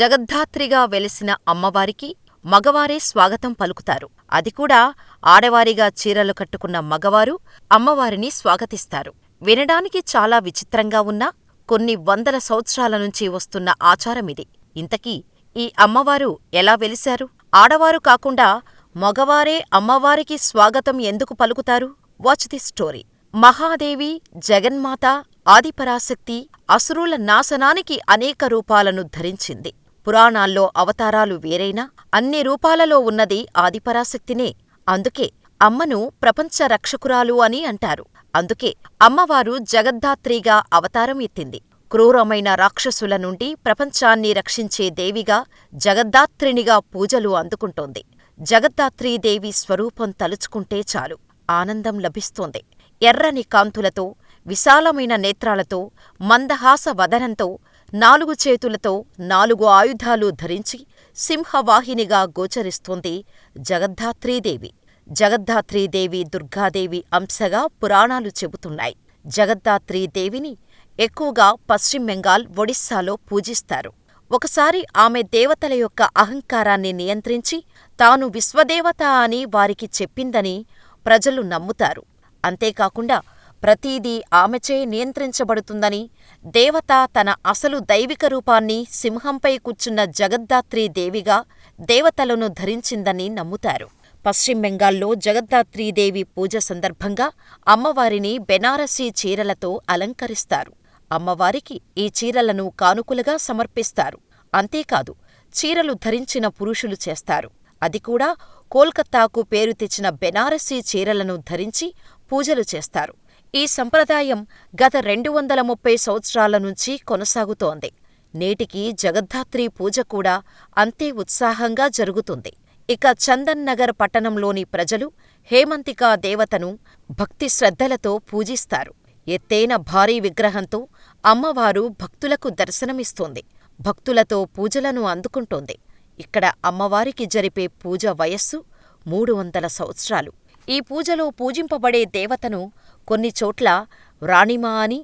జగద్ధాత్రిగా వెలిసిన అమ్మవారికి మగవారే స్వాగతం పలుకుతారు. అది కూడా ఆడవారిగా చీరలు కట్టుకున్న మగవారు అమ్మవారిని స్వాగతిస్తారు. వినడానికి చాలా విచిత్రంగా ఉన్నా కొన్ని వందల సంవత్సరాల నుంచి వస్తున్న ఆచారమిది. ఇంతకీ ఈ అమ్మవారు ఎలా వెలిశారు? ఆడవారు కాకుండా మగవారే అమ్మవారికి స్వాగతం ఎందుకు పలుకుతారు? Watch the story. మహాదేవి, జగన్మాత, ఆదిపరాశక్తి అసురుల నాశనానికి అనేక రూపాలను ధరించింది. పురాణాల్లో అవతారాలు వేరైనా అన్ని రూపాలలో ఉన్నది ఆదిపరాశక్తినే. అందుకే అమ్మను ప్రపంచ రక్షకురాలు అని అంటారు. అందుకే అమ్మవారు జగద్ధాత్రిగా అవతారం ఎత్తింది. క్రూరమైన రాక్షసుల నుండి ప్రపంచాన్ని రక్షించే దేవిగా జగద్ధాత్రినిగా పూజలు అందుకుంటోంది. జగద్ధాత్రీదేవి స్వరూపం తలుచుకుంటే చాలు ఆనందం లభిస్తోంది. ఎర్రని కాంతులతో, విశాలమైన నేత్రాలతో, మందహాస వదనంతో, నాలుగు చేతులతో నాలుగు ఆయుధాలు ధరించి సింహవాహినిగా గోచరిస్తుంది జగద్ధాత్రీదేవి. జగద్ధాత్రీదేవి దుర్గాదేవి అంశగా పురాణాలు చెబుతున్నాయి. జగద్ధాత్రీదేవిని ఎక్కువగా పశ్చిమ బెంగాల్, ఒడిశాలో పూజిస్తారు. ఒకసారి ఆమె దేవతల యొక్క అహంకారాన్ని నియంత్రించి తాను విశ్వదేవత అని వారికి చెప్పిందని ప్రజలు నమ్ముతారు. అంతేకాకుండా ప్రతీదీ ఆమెచే నియంత్రించబడుతుందని, దేవత తన అసలు దైవిక రూపాన్ని సింహంపై కూర్చున్న జగద్ధాత్రీదేవిగా దేవతలను ధరించిందని నమ్ముతారు. పశ్చిమ బెంగాల్లో జగద్దాత్రీదేవి పూజ సందర్భంగా అమ్మవారిని బెనారసీ చీరలతో అలంకరిస్తారు. అమ్మవారికి ఈ చీరలను కానుకలుగా సమర్పిస్తారు. అంతేకాదు చీరలు ధరించిన పురుషులు చేస్తారు. అది కూడా కోల్కతాకు పేరు తెచ్చిన బెనారసీ చీరలను ధరించి పూజలు చేస్తారు. ఈ సంప్రదాయం గత రెండు వందల ముప్పై సంవత్సరాల నుంచి కొనసాగుతోంది. నేటికీ జగద్ధాత్రి పూజ కూడా అంతే ఉత్సాహంగా జరుగుతుంది. ఇక చందన్ నగర్ పట్టణంలోని ప్రజలు హేమంతికా దేవతను భక్తి శ్రద్ధలతో పూజిస్తారు. ఎత్తైన భారీ విగ్రహంతో అమ్మవారు భక్తులకు దర్శనమిస్తుంది భక్తులతో పూజలను అందుకుంటోంది. ఇక్కడ అమ్మవారికి జరిపే పూజ వయస్సు మూడు వందల సంవత్సరాలు. ఈ పూజలో పూజింపబడే దేవతను కొన్ని చోట్ల రాణిమా అని,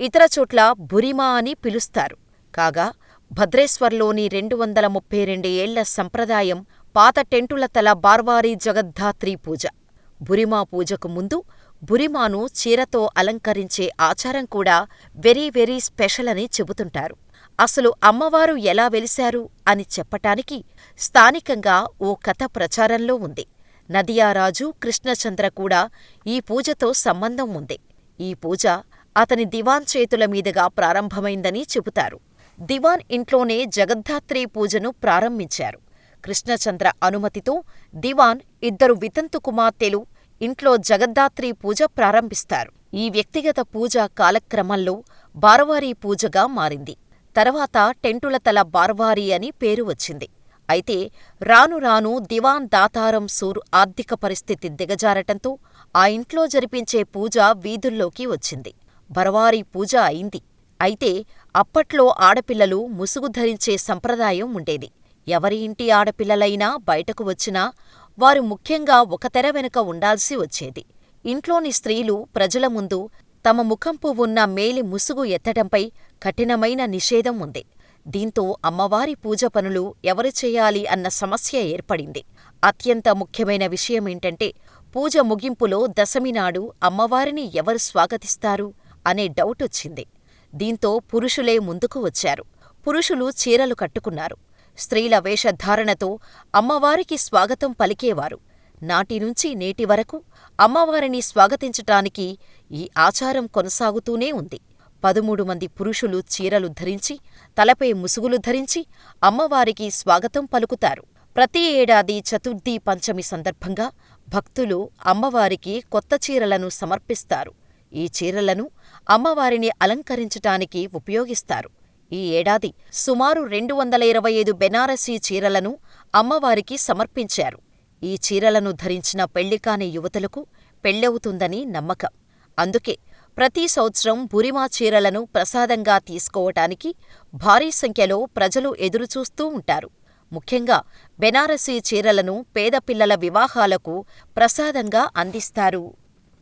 ఇతర చోట్ల బురిమా అని పిలుస్తారు. కాగా భద్రేశ్వర్లోని రెండు వందల ముప్పై రెండు ఏళ్ళ సంప్రదాయం పాత టెంటుల తల బార్వారీ జగద్ధాత్రి పూజ. బురిమా పూజకు ముందు బురిమాను చీరతో అలంకరించే ఆచారం కూడా వెరీ వెరీ స్పెషల్ అని చెబుతుంటారు. అసలు అమ్మవారు ఎలా వెలిశారు అని చెప్పటానికి స్థానికంగా ఓ కథ ప్రచారంలో ఉంది. నదియారాజు కృష్ణచంద్ర కూడా ఈ పూజతో సంబంధం ఉంది. ఈ పూజ అతని దివాన్ చేతుల మీదుగా ప్రారంభమైందని చెబుతారు. దివాన్ ఇంట్లోనే జగద్ధాత్రి పూజను ప్రారంభించారు. కృష్ణచంద్ర అనుమతితో దివాన్, ఇద్దరు వితంతు కుమార్తెలు ఇంట్లో జగద్ధాత్రి పూజ ప్రారంభిస్తారు. ఈ వ్యక్తిగత పూజ కాలక్రమంలో బార్వారీ పూజగా మారింది. తర్వాత టెంటుల తల బార్వారీ అని పేరు వచ్చింది. అయితే రాను రాను దివాన్ దాతారం సూర్ ఆర్థిక పరిస్థితి దిగజారటంతో ఆ ఇంట్లో జరిపించే పూజ వీధుల్లోకి వచ్చింది. బరవారీ పూజ అయింది. అయితే అప్పట్లో ఆడపిల్లలు ముసుగు ధరించే సంప్రదాయం ఉండేది. ఎవరి ఇంటి ఆడపిల్లలైనా బయటకు వచ్చినా వారు ముఖ్యంగా ఒక తెర వెనుక ఉండాల్సి వచ్చేది. ఇంట్లోని స్త్రీలు ప్రజల ముందు తమ ముఖంపు ఉన్న మేలి ముసుగు ఎత్తటంపై కఠినమైన నిషేధం ఉంది. దీంతో అమ్మవారి పూజ పనులు ఎవరు చేయాలి అన్న సమస్య ఏర్పడింది. అత్యంత ముఖ్యమైన విషయమేంటంటే పూజ ముగింపులో దశమి నాడు అమ్మవారిని ఎవరు స్వాగతిస్తారు అనే డౌటొచ్చింది. దీంతో పురుషులే ముందుకు వచ్చారు. పురుషులు చీరలు కట్టుకున్నారు. స్త్రీల వేషధారణతో అమ్మవారికి స్వాగతం పలికేవారు. నాటినుంచి నేటి వరకు అమ్మవారిని స్వాగతించటానికి ఈ ఆచారం కొనసాగుతూనే ఉంది. పదమూడు మంది పురుషులు చీరలు ధరించి, తలపై ముసుగులు ధరించి అమ్మవారికి స్వాగతం పలుకుతారు. ప్రతి ఏడాది చతుర్థి పంచమి సందర్భంగా భక్తులు అమ్మవారికి కొత్త చీరలను సమర్పిస్తారు. ఈ చీరలను అమ్మవారిని అలంకరించటానికి ఉపయోగిస్తారు. ఈ ఏడాది సుమారు రెండు వందల ఇరవై ఐదు బెనారసీ చీరలను అమ్మవారికి సమర్పించారు. ఈ చీరలను ధరించిన పెళ్ళికాని యువతులకు పెళ్ళవుతుందని నమ్మకం. అందుకే ప్రతి సంవత్సరం బురిమా చీరలను ప్రసాదంగా తీసుకోవటానికి భారీ సంఖ్యలో ప్రజలు ఎదురుచూస్తూ ఉంటారు. ముఖ్యంగా బెనారసీ చీరలను పేద పిల్లల వివాహాలకు ప్రసాదంగా అందిస్తారు.